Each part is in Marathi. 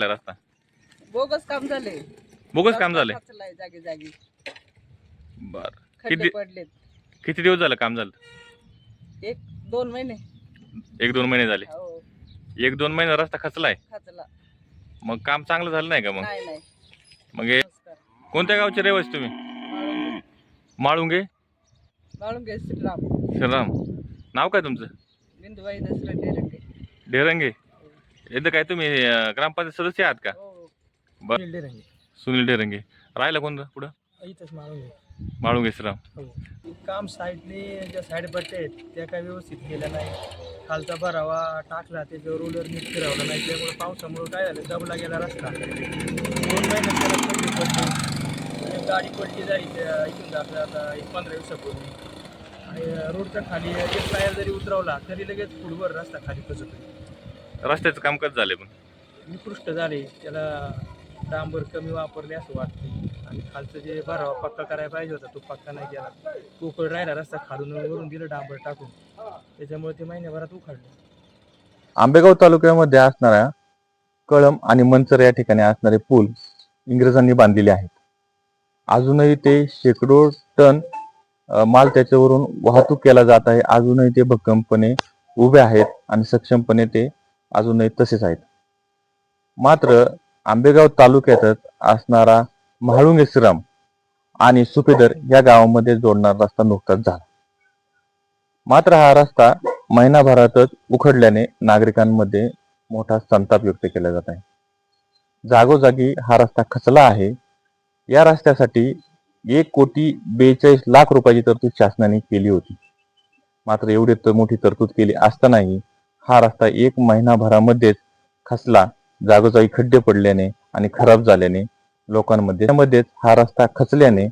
रस्ता. बोगस काम झाले बोगस काम झालंय? खचलाय जागी जागी. बर. खड्डे किती पडलेत. किती दिवस झालं काम झालं? एक दोन महिने. एक दोन महिने झाले. हो. एक दोन महिने रस्ता खचलाय? खचला. मग काम चांगलं झालं नाही का मग? नाही नाही. मग हे नमस्कार. कोणत्या गावचे रहिवासी तुम्ही? माळुंगे? बाळूंगे श्रीराम श्रीराम नाव काय तुमचं? बिंदुबाई दसरा डेरंगे. ढेरंगे इथं काय तुम्ही अं, ग्रामपंचायत सदस्य आहात का? हो बर. सुनील ढेरंगे राहिला कोणतं पुढं? इथंच मारून माळुंगे. श्रीराम हो. काम साईडने ज्या साईड पट्ट्या आहेत त्या काही व्यवस्थित केल्या नाही. खालचा भरावा टाकला त्याच्यावर रोलर नीट फिरवला नाही. त्यामुळे पावसामुळे काय झालं दबला गेला रस्ता. दोन महिन्यात त्याला खड्डे पडले. एक गाडी पडली जाईल त्या इथून जाता आता एक पंधरा दिवसापूर्वी. आणि रोडच्या खाली एक टायर जरी उतरवला तरी लगेच फुटवर रस्ता खाली कसं रस्त्याचं काम कसं झालंय पण? निकृष्ट झाले. त्याला डांबर कमी वापरले असं वाटते आणि खालचं जे भरावा पक्का करायला पाहिजे होता तो पक्का नाही केला. पोकळ राहिला रस्ता खालून वरून दिलं डांबर टाकून. त्याच्यामुळे ते महिन्याभरात उखाडले. आंबेगाव तालुक्यामध्ये असणाऱ्या कळम आणि मंचर या ठिकाणी असणारे पूल इंग्रजांनी बांधलेले आहेत. अजूनही ते शेकडो टन अ, माल त्याच्यावरून वाहतूक केला जात आहे. अजूनही ते भक्कमपणे उभे आहेत आणि सक्षमपणे ते अजूनही तसेच आहेत. मात्र आंबेगाव तालुक्यातच असणारा म्हाळुंगे श्रम आणि सुपेदर या गावामध्ये जोडणारा रस्ता नुकताच झाला. मात्र हा रस्ता महिनाभरातच उखडल्याने नागरिकांमध्ये मोठा संताप व्यक्त केला जात आहे. जागोजागी हा रस्ता खचला आहे. या रस्त्यासाठी एक कोटी बेचाळीस लाख रुपयाची तरतूद शासनाने केली होती. मात्र एवढी तर मोठी तरतूद केली असतानाही हा रस्ता एक महिनाभरामध्येच खचला. जागोजागी खड्डे पडल्याने आणि खराब झाल्याने लोकांमध्ये त्यामध्येच हा रस्ता खचल्याने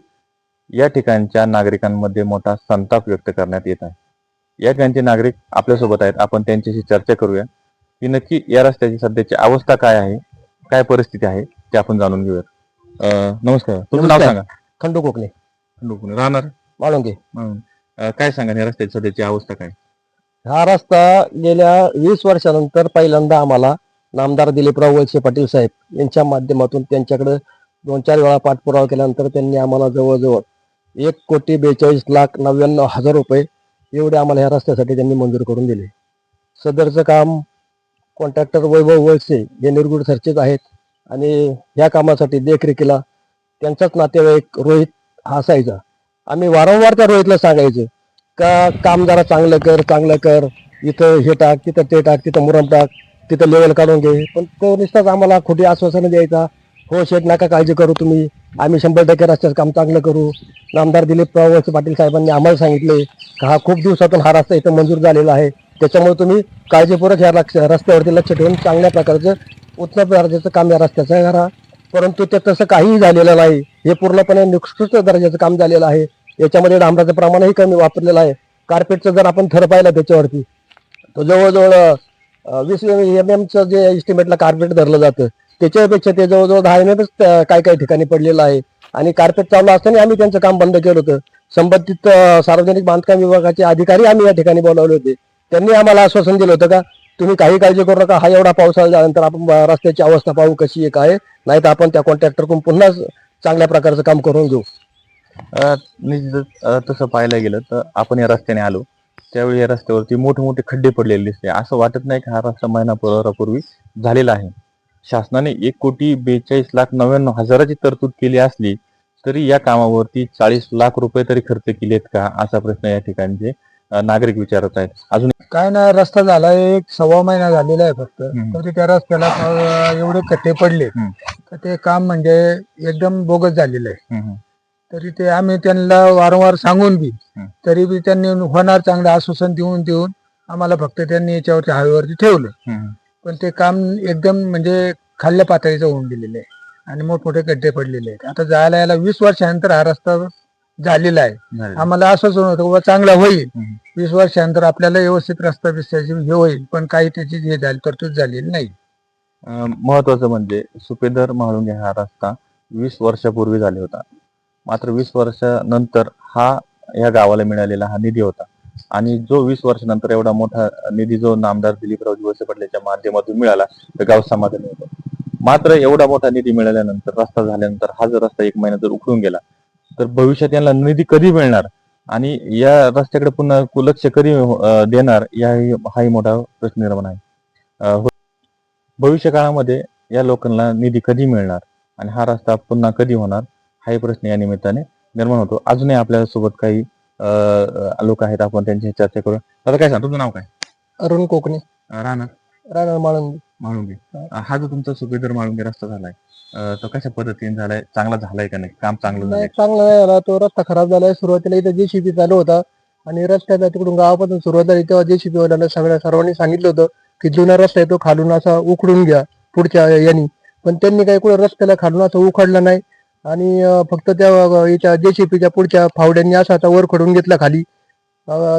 या ठिकाणच्या नागरिकांमध्ये मोठा संताप व्यक्त करण्यात येत आहे. या ठिकाणचे नागरिक आपल्यासोबत आहेत. आपण त्यांच्याशी चर्चा करूया. की नक्की या रस्त्याची सध्याची अवस्था काय आहे? काय परिस्थिती आहे? ते आपण जाणून घेऊयात. अं, नमस्कार. तुमचं नाव. सांगा. खंडू कोकणे खंडू राहणार? म्हणून अं, काय सांगा या रस्त्याची सध्याची अवस्था काय? हा रस्ता गेल्या वीस वर्षानंतर पहिल्यांदा आम्हाला नामदार दिलीपराव वळसे पाटील साहेब यांच्या माध्यमातून त्यांच्याकडे दोन चार वेळा पाठपुरावा केल्यानंतर त्यांनी आम्हाला जवळजवळ एक कोटी बेचाळीस लाख नव्याण्णव हजार रुपये एवढे आम्हाला ह्या रस्त्यासाठी त्यांनी मंजूर करून दिले. सदरचं काम कॉन्ट्रॅक्टर वैभव वळसे हे निर्गुण सरचेच आहेत आणि ह्या कामासाठी देखरेखीला त्यांचाच नातेवाईक रोहित हा असायचा. आम्ही वारंवार त्या रोहितला सांगायचं का काम जरा चांगलं कर चांगलं कर. इथं हे टाक तिथं ते टाक तिथं मुरम टाक तिथं लेवल काढून घे. पण तो नुसताच आम्हाला खोटी आश्वासनं द्यायचा. हो शेठ नका काळजी करू तुम्ही. आम्ही शंभर टक्के रस्त्याचं काम चांगलं करू. आमदार दिलीप वळसे पाटील साहेबांनी आम्हाला सांगितले का हा खूप दिवसातून हा रस्ता इथं मंजूर झालेला आहे. त्याच्यामुळे तुम्ही काळजीपूर्वक ह्या लक्ष रस्त्यावरती लक्ष ठेवून चांगल्या प्रकारचं उत्तम दर्जाचं काम या रस्त्याचं करा. परंतु ते तसं काहीही झालेलं नाही. हे पूर्णपणे निकृष्ट दर्जाचं काम झालेलं आहे. याच्यामध्ये डांबराचं प्रमाणही कमी वापरलेलं आहे. कार्पेटचं जर आपण थर पाहिलं त्याच्यावरती तो जवळजवळ वीस एम एमचं जे इस्टिमेटला कार्पेट धरलं जातं त्याच्यापेक्षा ते जवळजवळ दहा एम एमच काही काही ठिकाणी पडलेलं आहे. आणि कार्पेट चालू असताना आम्ही त्यांचं काम बंद केलं होतं. संबंधित सार्वजनिक बांधकाम विभागाचे अधिकारी आम्ही या ठिकाणी बोलावले होते. त्यांनी आम्हाला आश्वासन दिलं होतं का तुम्ही काही काळजी करू नका हा एवढा पाऊस आल्यानंतर आपण रस्त्याची अवस्था पाहू कशी आहे. काय नाही तर आपण त्या कॉन्ट्रॅक्टरकडून पुन्हा चांगल्या प्रकारचं काम करून घेऊ. अं, निश्चितच अं, तसं पाहायला गेलं तर आपण या रस्त्याने आलो. त्यावेळी या रस्त्यावरती मोठे मोठे खड्डे पडलेले दिसते असं वाटत नाही की हा रस्ता महिनाभरापूर्वी झालेला आहे? शासनाने एक कोटी बेचाळीस लाख नव्याण्णव हजाराची तरतूद केली असली तरी या कामावरती चाळीस लाख रुपये तरी खर्च केलेत का? असा प्रश्न या ठिकाणचे अं, नागरिक विचारत आहेत. अजून काय नाही रस्ता झाला. एक सव्वा महिना झालेला आहे फक्त. हम्म. तरी त्या रस्त्याला अं, एवढे कट्टे पडले. हम्म. तर ते काम म्हणजे एकदम बोगस झालेलं आहे. हम्म, हम्म. तरी ते आम्ही त्यांना वारंवार सांगून बी. तरी बी त्यांनी होणार चांगलं आश्वासन देऊन देऊन आम्हाला फक्त त्यांनी याच्यावरती हायवेवरती ठेवलं. पण ते काम एकदम म्हणजे खाल्ल्या पातळीचं होऊन गेलेलं आहे आणि मोठमोठे गड्डे पडलेले आहेत आता जायला यायला वीस वर्षानंतर हा रस्ता झालेला आहे. आम्हाला आश्वासन होतं बाबा चांगला होईल. वीस वर्षानंतर आपल्याला व्यवस्थित रस्ता बिस्त्याची हे होईल पण काही त्याची हे झाली तरतूद झालेली नाही महत्वाचं म्हणजे सुपेदर म्हाळुंगे हा रस्ता वीस वर्षापूर्वी झाले होता मात्र वीस वर्षानंतर हा या गावाला मिळालेला हा निधी होता. आणि जो वीस वर्षानंतर एवढा मोठा निधी जो नामदार दिलीपराव वळसे पाटलाच्या माध्यमातून मिळाला तर गाव समाधानी होतं. मात्र एवढा मोठा निधी मिळाल्यानंतर रस्ता झाल्यानंतर हा जर रस्ता एक महिना जर उखडून गेला तर भविष्यात यांना निधी कधी मिळणार? आणि या रस्त्याकडे पुन्हा लक्ष कधी देणार? या हाही मोठा प्रश्न निर्माण आहे. हो, भविष्य काळामध्ये या लोकांना निधी कधी मिळणार? आणि हा रस्ता पुन्हा कधी होणार? हाही प्रश्न या निमित्ताने निर्माण होतो. अजूनही आपल्यासोबत काही लोक आहेत आपण त्यांची चर्चा करू. आता काय सांग तुमचं नाव काय? अरुण कोकणे. राहणार? राहणार माळुंगे. अं, हा जो तुमचा सुभेदार माळुंगे रस्ता झालाय तो कशा पद्धतीने झालाय? चांगला झालाय का नाही? काम चांगलं नाही चांगला नाही झाला. तो रस्ता खराब झालाय. सुरुवातीला इथं जेसीबी चालू होता. आणि रस्त्याला तिकडून गावापासून सुरुवात झाली. तेव्हा जेसीबी वाल्याला सगळ्या सर्वांनी सांगितलं होतं की जुना रस्ता आहे तो खालून असा उखडून घ्या पुढच्या यांनी. पण त्यांनी काही कुठं रस्त्याला खालून असं उखडला नाही. आणि फक्त त्या याच्या जेसीपीच्या पुढच्या फावड्यांनी असा आता वर खडून घेतला खाली.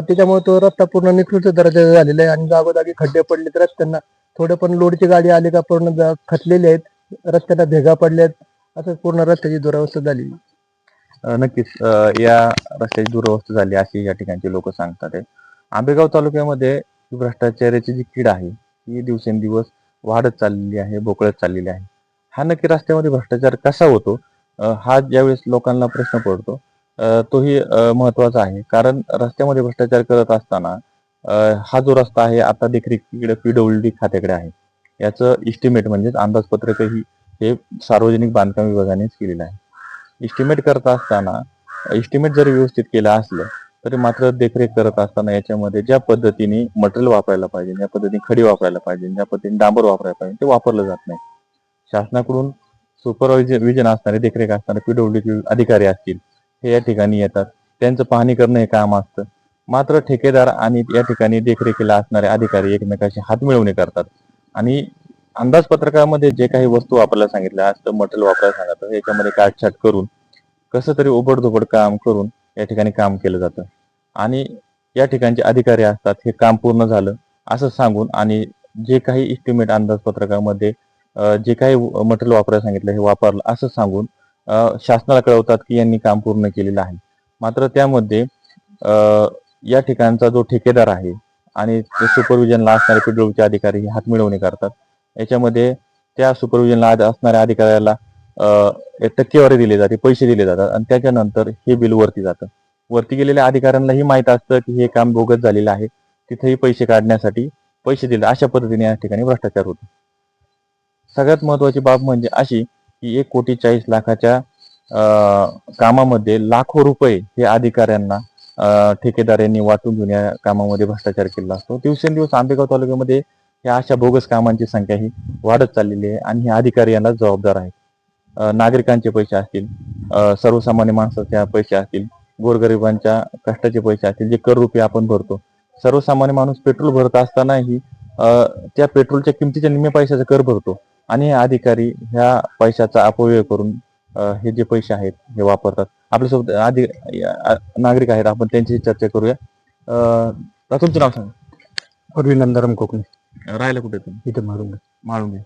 त्याच्यामुळे तो रस्ता पूर्ण निकृष्ट दर्जाचा झालेला आहे आणि जागोजागी खड्डे पडलेत रस्त्यांना. थोडं पण लोडची गाडी आली का पूर्ण जा- खचलेले आहेत. रस्त्याला भेगा पडल्यात. असं पूर्ण रस्त्याची दुरावस्था झाली नक्कीच. या रस्त्याची दुरावस्था झाली अशी या ठिकाणचे लोक सांगतात आहे. आंबेगाव तालुक्यामध्ये भ्रष्टाचाराची जी कीड आहे ही दिवसेंदिवस वाढत चाललेली आहे बोकळत चाललेली आहे. हा नक्की रस्त्यामध्ये भ्रष्टाचार कसा होतो? हा ज्यावेळेस लोकांना प्रश्न पडतो तोही महत्त्वाचा आहे. कारण रस्त्यामध्ये भ्रष्टाचार करत असताना हा जो रस्ता आहे आता देखील पीडब्ल्यू डी खात्याकडे आहे. याचं इस्टिमेट म्हणजेच अंदाजपत्रकही हे सार्वजनिक बांधकाम विभागानेच केलेलं आहे. इस्टिमेट करत असताना इस्टिमेट जर व्यवस्थित केलं असलं तरी मात्र देखरेख करत असताना याच्यामध्ये ज्या पद्धतीने मटेरियल वापरायला पाहिजे ज्या पद्धतीने खडी वापरायला पाहिजे ज्या पद्धतीने डांबर वापरायला पाहिजे ते वापरलं जात नाही. शासनाकडून सुपरविजन असणारे देखरेख असणारे पीडब्ल्यूडी अधिकारी असतील हे या ठिकाणी येतात. त्यांचं पाहणी करणं हे काम असतं. मात्र ठेकेदार आणि या ठिकाणी देखरेखीला असणारे अधिकारी एकमेकाशी हात मिळवणे करतात. आणि अंदाजपत्रकामध्ये जे काही वस्तू वापरायला सांगितल्या असतं मटेरियल वापरायला सांगितलं याच्यामध्ये काटछाट करून कसं तरी ओबडधोबड काम करून या ठिकाणी काम केलं जातं. आणि या ठिकाणचे अधिकारी असतात हे काम पूर्ण झालं असं सांगून आणि जे काही इस्टिमेट अंदाजपत्रकामध्ये जे काही मटेरियल वापरायला सांगितलं हे वापरलं असं सांगून शासनाला कळवतात की यांनी काम पूर्ण केलेलं आहे. मात्र त्यामध्ये या ठिकाणचा जो ठेकेदार आहे आणि सुपरविजनला असणारे पेट्रोलचे अधिकारी हे हात मिळवणी करतात. याच्यामध्ये त्या सुपरविजनला असणाऱ्या अधिकाऱ्याला एक टक्केवारी दिली जाते पैसे दिले जातात आणि त्याच्यानंतर हे बिल वरती जातं. वरती गेलेल्या अधिकाऱ्यांनाही माहीत असतं की हे काम बोगस झालेलं आहे. तिथेही पैसे काढण्यासाठी पैसे दिले अशा पद्धतीने या ठिकाणी भ्रष्टाचार होतो. सगळ्यात महत्वाची बाब म्हणजे अशी की एक कोटी चाळीस लाखाच्या कामामध्ये लाखो रुपये हे अधिकाऱ्यांना अं, ठेकेदार यांनी वाटून घेऊन या कामामध्ये भ्रष्टाचार केला असतो. दिवसेंदिवस आंबेगाव तालुक्यामध्ये या अशा बोगस कामांची संख्या ही वाढत चाललेली आहे आणि हे अधिकारी यांना जबाबदार आहेत. नागरिकांचे पैसे असतील सर्वसामान्य माणसाच्या पैसे असतील गोरगरिबांच्या कष्टाचे पैसे असतील जे कर रुपये आपण भरतो. सर्वसामान्य माणूस पेट्रोल भरत असतानाही त्या पेट्रोलच्या किमतीच्या निम्मे पैशाचा कर भरतो. आणि अधिकारी ह्या पैशाचा अपव्यय करून हे जे पैसे आहेत हे वापरतात. आपल्यासोबत आधी नागरिक आहेत. आपण त्यांची चर्चा करूया. तुमचं नाव सांगा. पूर्वी नंदाराम कोकणे. राहायला कुठे तुम्ही? इथं माळुंगे.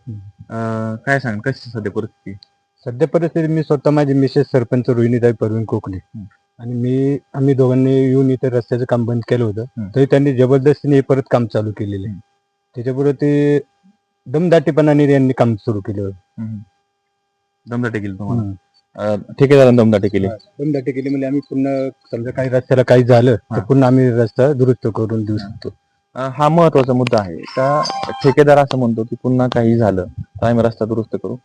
अं, काय सांग कशी सध्या परिस्थिती? सध्या परिस्थिती मी स्वतः माझी मिसेस सरपंच रोहिणीताई परवीन कोकणे. आणि मी आम्ही दोघांनी येऊन इथे रस्त्याचं काम बंद केलं होतं. तरी त्यांनी जबरदस्तीने हे परत काम चालू केलेलं आहे. त्याच्याबरोबर ते दमदाटीपणाने यांनी काम सुरू केलं होतं. हम्म. दमदाटी केली तुम्हाला. अं, ठेकेदारानं दमदाटी केली. दमदाटी केली म्हणजे आम्ही पुन्हा समजा काही रस्त्याला काही झालं तर हा. पुन्हा आम्ही रस्ता दुरुस्त करून देऊ शकतो. अं, हा महत्त्वाचा मुद्दा आहे. का ठेकेदार असं म्हणतो की पुन्हा काही झालं तर आम्ही रस्ता दुरुस्त करू.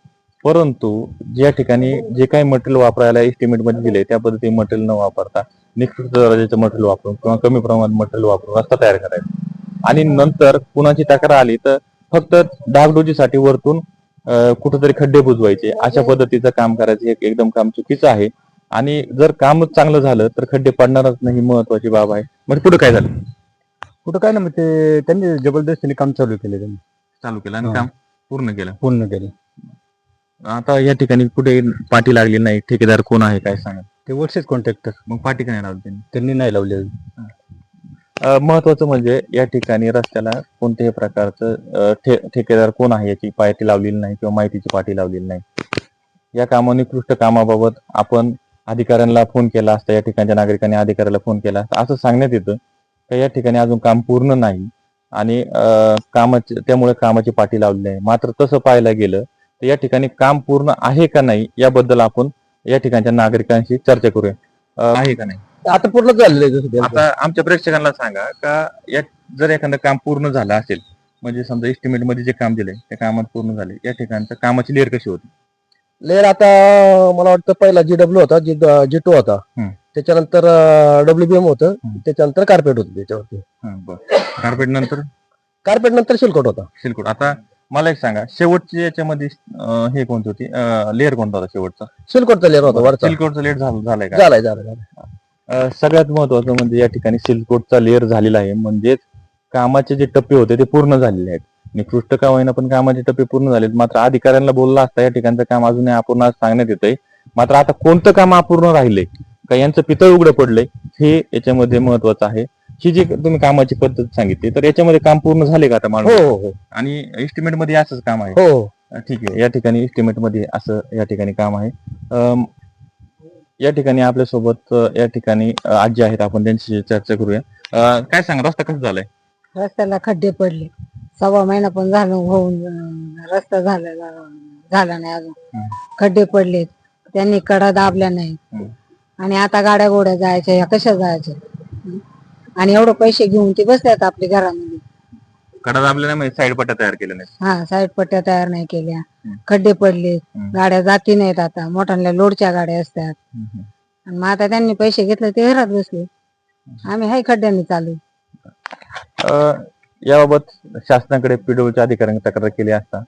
परंतु ज्या ठिकाणी जे काही मटेरियल वापरायला एस्टिमेटमध्ये दिले त्या पद्धतीने मटेरियल न वापरता निकृष्ट दर्जाचं मटेरियल वापरून किंवा कमी प्रमाणात मटेरियल वापरून रस्ता तयार करायचा. आणि नंतर कुणाची तक्रार आली तर फक्त डागडोजीसाठी वरतून कुठेतरी खड्डे बुजवायचे. अशा पद्धतीचं काम करायचं हे एकदम काम चुकीचं आहे. आणि जर कामच चांगलं झालं तर खड्डे पडणारच नाही महत्वाची बाब आहे. म्हणजे पुढे काय झालं? कुठं काय ना मग ते त्यांनी जबरदस्तीने काम चालू केले त्यांनी. चालू केलं आणि हा. काम पूर्ण केलं. पूर्ण केलं. आता या ठिकाणी कुठे पाठी लागली नाही ठेकेदार कोण आहे काय सांगा? ते वर्षच कॉन्ट्रॅक्टर मग पाठी का नाही लावली त्यांनी? त्यांनी नाही लावले महत्वाचं म्हणजे या ठिकाणी रस्त्याला कोणत्याही प्रकारचं ठे ठेकेदार कोण आहे याची पाठी लावलेली नाही किंवा माहितीची पाठी लावलेली नाही. या कामा निकृष्ट कामाबाबत आपण अधिकाऱ्यांना फोन केला असता या ठिकाणच्या नागरिकांनी अधिकाऱ्याला फोन केला असता असं सांगण्यात येतं का या ठिकाणी अजून काम पूर्ण नाही आणि कामाचे कामाची त्यामुळे कामाची पाठी लावली आहे मात्र तसं पाहायला गेलं तर या ठिकाणी काम पूर्ण आहे का नाही याबद्दल आपण या ठिकाणच्या नागरिकांशी चर्चा करूया. आहे का नाही? आता पूर्ण झालेलं आहे आता आमच्या प्रेक्षकांना सांगा का या जर एखादं काम पूर्ण झालं असेल म्हणजे समजा एस्टिमेटमध्ये जे काम दिलंय त्या कामात पूर्ण झाले या ठिकाणच्या कामाची लेअर कशी होती? लेअर आता मला वाटतं पहिला जी डब्ल्यू होता जी जी टू होता. हम्म. त्याच्यानंतर डब्ल्यू बी एम होतं. त्याच्यानंतर कार्पेट होतं त्याच्यावरती. हा, बरं. कार्पेट नंतर? कार्पेट नंतर सिल्कोट होता. सिल्कोट आता मला एक सांगा शेवटची याच्यामध्ये अं, हे कोणती होती? लेअर कोणता होता शेवटचा? सिल्कोटचा लेअर होता वरचा. सिल्कोटचा लेअर झालाय का? झालाय झालाय झालाय. सगळ्यात महत्वाचं म्हणजे या ठिकाणी सिल्कोटचा लेअर झालेला आहे. म्हणजेच कामाचे जे टप्पे होते ते पूर्ण झालेले आहेत. निकृष्ट का होईना पण कामाचे टप्पे पूर्ण झालेत. मात्र अधिकाऱ्यांना बोलला असता या ठिकाणचं काम अजूनही अपूर्ण सांगण्यात येतंय. मात्र आता कोणतं काम अपूर्ण राहिलंय का यांचं पितळ उघडं पडलंय? हे याच्यामध्ये महत्वाचं आहे. ही जी तुम्ही कामाची पद्धत सांगितली तर याच्यामध्ये काम पूर्ण झाले का आता हो माणूस? हो हो आणि एस्टिमेटमध्ये असंच काम आहे? हो ठीक आहे. या ठिकाणी एस्टिमेटमध्ये असं या ठिकाणी काम आहे. या ठिकाणी आपल्यासोबत अ, या ठिकाणी आजी आहेत. आपण त्यांची चर्चा करूया. काय सांगा रस्ता कसं झालाय? रस्त्याला खड्डे पडले. सव्वा महिना पण झालं होऊन रस्ता झाला झाला नाही अजून. खड्डे पडलेत. त्यांनी कडा दाबल्या नाही. आणि आता गाड्या गोड्या जायच्या या कशा जायच्या? आणि एवढं पैसे घेऊन ते बसतात आपल्या घरामध्ये. कडा दाबले नाही साईड पट्ट्या तयार केल्या नाही हा साईड पट्ट्या तयार नाही केल्या. खड्डे हम्म. गाड्या जाती नाहीत आता. मोठ्या लोडच्या गाड्या असतात. आणि मग आता त्यांनी पैसे घेतले ते घरात बसले. आम्ही हाय खड्ड्यांनी चालू. अ, याबाबत शासनाकडे पीडब्ल्यूच्या अधिकाऱ्यांनी तक्रार केली असता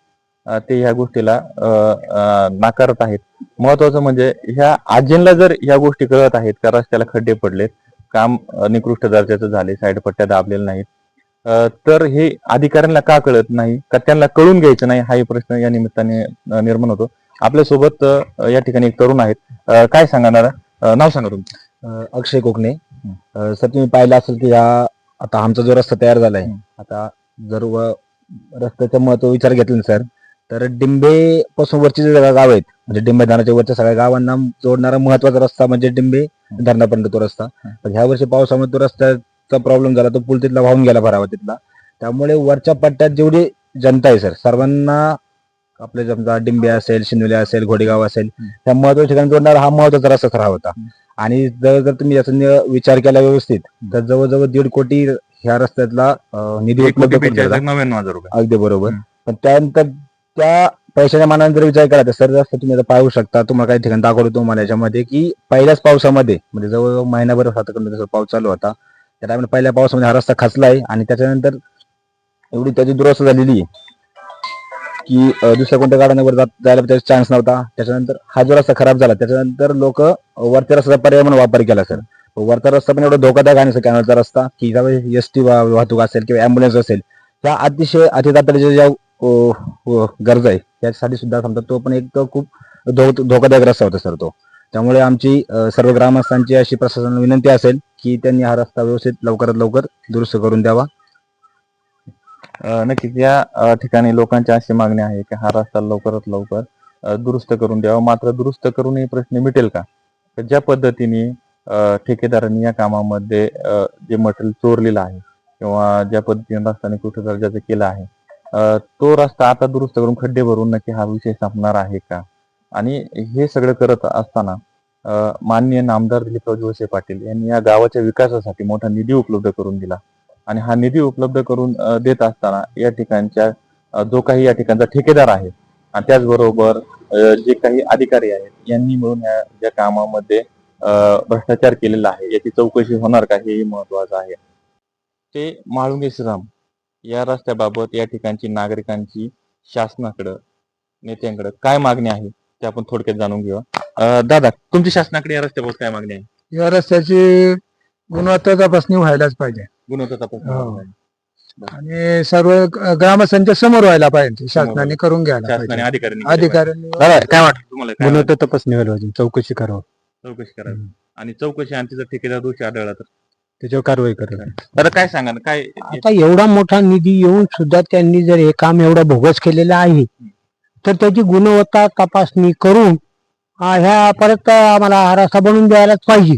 अ, ते ह्या गोष्टीला अ, अ, नाकारत आहेत. महत्वाचं म्हणजे ह्या आजींना जर ह्या गोष्टी कळत आहेत का रस्त्याला खड्डे पडलेत काम अ, निकृष्ट दर्जाचं झाले साईड पट्ट्या दाबलेल्या नाहीत तर हे अधिकाऱ्यांना का कळत नाही? का त्यांना कळून घ्यायचं नाही? हाही प्रश्न या निमित्ताने निर्माण होतो. आपल्यासोबत या ठिकाणी एक तरुण आहेत. काय सांगा दादा अ, नाव सांगा तुमचं. अ, अक्षय कोकणे. सर तुम्ही पाहिलं असेल की हा आता आमचा जो रस्ता तयार झालाय. आता जर व रस्त्याचं महत्त्व विचार घेतलं ना सर तर डिंबे पासून वरचे जे गाव आहेत म्हणजे डिंबे धरणाच्या वरच्या सगळ्या गावांना जोडणारा महत्त्वाचा रस्ता म्हणजे डिंबे धरणापर्यंत तो रस्ता. ह्या वर्षी पावसामुळे तो रस्त्याचा प्रॉब्लेम झाला तो पूल तिथला वाहून गेला भरावा तिथला. त्यामुळे वरच्या पट्ट्यात जेवढी जनता आहे सर सर्वांना आपले समजा डिंबे असेल शिंदोली असेल घोडेगाव असेल त्या महत्त्वाच्या ठिकाणी जोडणारा हा महत्त्वाचा रस्ता खरा होता. आणि जर जर तुम्ही याचा विचार केला व्यवस्थित तर जवळजवळ दीड कोटी ह्या रस्त्यातला निधी उपलब्ध अगदी बरोबर. पण त्यानंतर त्या पैशाच्या मानाने जर विचार केला तर सर रस्ता तुम्ही आता पाहू शकता तुम्हाला काही ठिकाणी दाखवतो तुम्हाला याच्यामध्ये की पहिल्याच पावसामध्ये म्हणजे जवळ महिनाभर जसं पाऊस चालू होता. त्या टायमाला पहिल्या पावसामध्ये हा रस्ता खचला आहे आणि त्याच्यानंतर एवढी त्याची दुरवस्था झालेली आहे की दुसऱ्या कोणत्या गाड्यांवर जात जायला त्याचा चान्स नव्हता. त्याच्यानंतर हा जो रस्ता खराब झाला त्याच्यानंतर लोक वरच्या रस्त्याचा पर्याय म्हणून वापर केला सर वरचा रस्ता पण एवढा धोकादायक आहे ना कॅनलचा रस्ता की एस टी वाहतूक असेल किंवा अँब्युलन्स असेल त्या अतिशय अतितातडीच्या ज्या गरजा आहे त्यासाठी सुद्धा समजा तो पण एक खूप धो- धोकादायक रस्ता होता सर तो. त्यामुळे आमची सर्व ग्रामस्थांची अशी प्रशासनाला विनंती असेल की त्यांनी हा रस्ता व्यवस्थित लवकरात लवकर दुरुस्त करून द्यावा. नक्कीच. या ठिकाणी लोकांची अशी मागणी आहे की हा रस्ता लवकरात लवकर दुरुस्त करून द्यावा. मात्र दुरुस्त करून हे प्रश्न मिटेल का? तर ज्या पद्धतीने ठेकेदारांनी या कामामध्ये जे मटेरियल चोरलेलं आहे किंवा ज्या पद्धतीने रस्ता कुठे दर्जाचं केलं आहे तो रस्ता आता दुरुस्त करून खड्डे भरून नक्की हा विषय संपणार आहे का? आणि हे सगळं करत असताना माननीय नामदार दिलीपराव जोसे पाटील यांनी या गावाच्या विकासासाठी मोठा निधी उपलब्ध करून दिला. आणि हा निधी उपलब्ध करून देत असताना या ठिकाणच्या जो काही या ठिकाणचा ठेकेदार आहे आणि त्याचबरोबर जे काही अधिकारी आहेत यांनी मिळून या ज्या कामामध्ये भ्रष्टाचार केलेला आहे. याची चौकशी होणार का हेही महत्वाचं आहे. ते माळुंगे श्रीराम या रस्त्याबाबत या ठिकाणची नागरिकांची शासनाकडं नेत्यांकडं काय मागणी आहे? ते आपण थोडक्यात जाणून घेऊया. अ, दादा तुमची शासनाकडे या रस्त्याबाबत काय मागणी आहे? या रस्त्याची गुणवत्ता तपासणी व्हायलाच पाहिजे. गुणवत्ता तपास हो. आणि सर्व ग- ग्रामस्थांच्या समोर व्हायला पाहिजे. शासनाने करून घ्यायला शासनाने पाहिजे. अधिकाऱ्यांनी केलं अधिकाऱ्यांनी पाहिजे. काय वाटतं तुम्हाला? काय गुणवत्ता तपासणी व्हायला पाहिजे. चौकशी करावं? चौकशी करावी. आणि चौकशी आणि जर ठेकेदार दोषी आढळला तर? त्याच्यावर कारवाई करावी. तर काय सांगा ना काय आता एवढा मोठा निधी येऊन सुद्धा त्यांनी जर हे काम एवढं भोगस केलेलं आहे तर त्याची गुणवत्ता तपासणी करून आ, ह्या परत आम्हाला हा रस्ता बनवून द्यायलाच पाहिजे.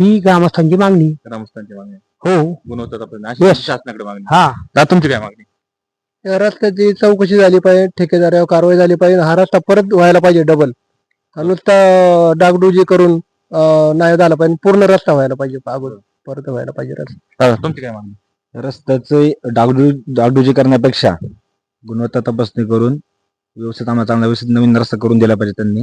ही ग्रामस्थांची मागणी. ग्रामस्थांची मागणी. हो. गुणवत्ता तपासणी. अशी Yes. शासनाकडे मागणी. हा. दादा, तुमची काय मागणी? या रस्त्याची चौकशी झाली पाहिजे ठेकेदारावर कारवाई झाली पाहिजे हा रस्ता परत व्हायला पाहिजे डबल नुसता डागडुजी करून अं, नाही झाला पाहिजे पूर्ण रस्ता व्हायला पाहिजे अगोदर परत व्हायला पाहिजे रस्ता. दादा तुमची काय मागणी? रस्त्याचं डागडू डागडुजी करण्यापेक्षा गुणवत्ता तपासणी करून व्यवस्थित आम्हाला चांगला व्यवस्थित नवीन रस्ता करून दिला पाहिजे त्यांनी.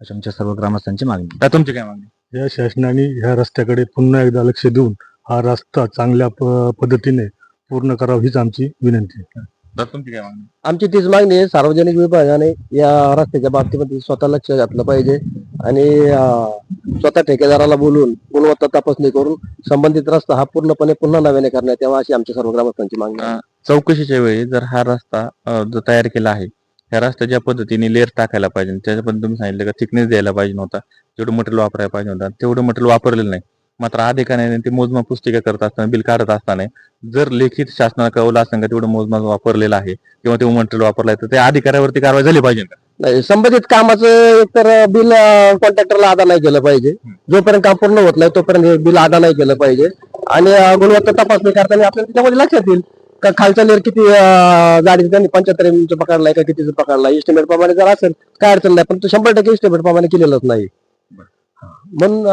अशी आमच्या सर्व ग्रामस्थांची मागणी आहे. दादा तुमची काय मागणी? या शासनाने ह्या रस्त्याकडे पुन्हा एकदा लक्ष देऊन हा रस्ता चांगल्या प- पद्धतीने पूर्ण करावा हीच आमची विनंती आहे. दादा तुमची काय मागणी? आमची तीच मागणी आहे. सार्वजनिक विभागाने या रस्त्याच्या बाबतीमध्ये स्वतः लक्ष घातलं पाहिजे आणि अं, स्वतः ठेकेदाराला बोलून गुणवत्ता तपासणी करून संबंधित रस्ता हा पूर्णपणे पुन्हा नव्याने करण्यात यावा अशी आमच्या सर्व ग्रामस्थांची मागणी आहे. चौकशीच्या वेळी जर हा रस्ता अ, जो तयार केला आहे ह्या रस्ता ज्या पद्धतीने लेअर टाकायला पाहिजे त्याच्या पद्धतीने तुम्ही सांगितलं का थिकनेस द्यायला पाहिजे नव्हता जेवढं मटेरियल वापरायला पाहिजे होता तेवढं मटेरियल वापरलेलं नाही. मात्र अधिकाऱ्याने ते मोजमाप पुस्तिका करत असताना बिल काढत असताना जर लेखित शासनाला कळवलं असेल का तेवढं मोजमाप वापरलेलं आहे किंवा ते मटेरियल वापरलं आहे तर त्या अधिकाऱ्यावरती कारवाई झाली पाहिजे का? नाही संबंधित कामाचं एकतर बिल कॉन्ट्रॅक्टरला अदा नाही केलं पाहिजे. जोपर्यंत काम पूर्ण होत नाही तोपर्यंत हे बिल अदा नाही केलं पाहिजे. आणि गुणवत्ता तपासणी करताना आपल्याला त्याच्यामध्ये लक्षात येईल. का खालचा लेअर किती अं, त्यांनी पंच्याहत्तर एम पकडलाय का कितीचं पकडलाय? इस्टिमेट प्रमाणे जर असेल काय अडचण नाही. पण तो शंभर टक्के इस्टिमेट प्रमाणे केलेलंच नाही. म्हणून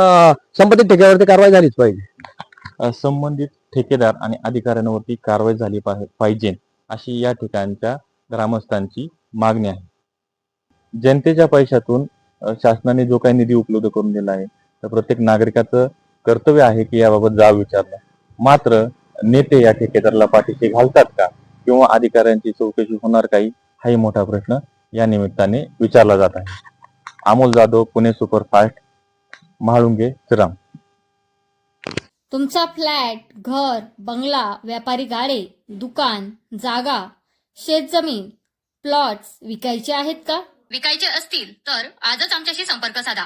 संबंधित ठेक्यावरती कारवाई झालीच पाहिजे. संबंधित ठेकेदार आणि अधिकाऱ्यांवरती कारवाई झाली पाहिजे अशी या ठिकाणच्या ग्रामस्थांची मागणी आहे. जनतेच्या पैशातून शासनाने जो काही निधी उपलब्ध करून दिला आहे तर प्रत्येक नागरिकाचं कर्तव्य आहे की याबाबत जाब विचारणं. मात्र नेते या ठेकेदाराला पाठीशी घालतात का? किंवा अधिकाऱ्यांची चौकशी होणार काही हाही मोठा प्रश्न या निमित्ताने विचारला जात आहे. अमोल जाधव पुणे सुपरफास्ट म्हाळुंगे श्रीराम. तुमचा फ्लॅट घर बंगला व्यापारी गाडे दुकान जागा शेतजमीन प्लॉट्स विकायचे आहेत का? विकायचे असतील तर आजच आमच्याशी संपर्क साधा.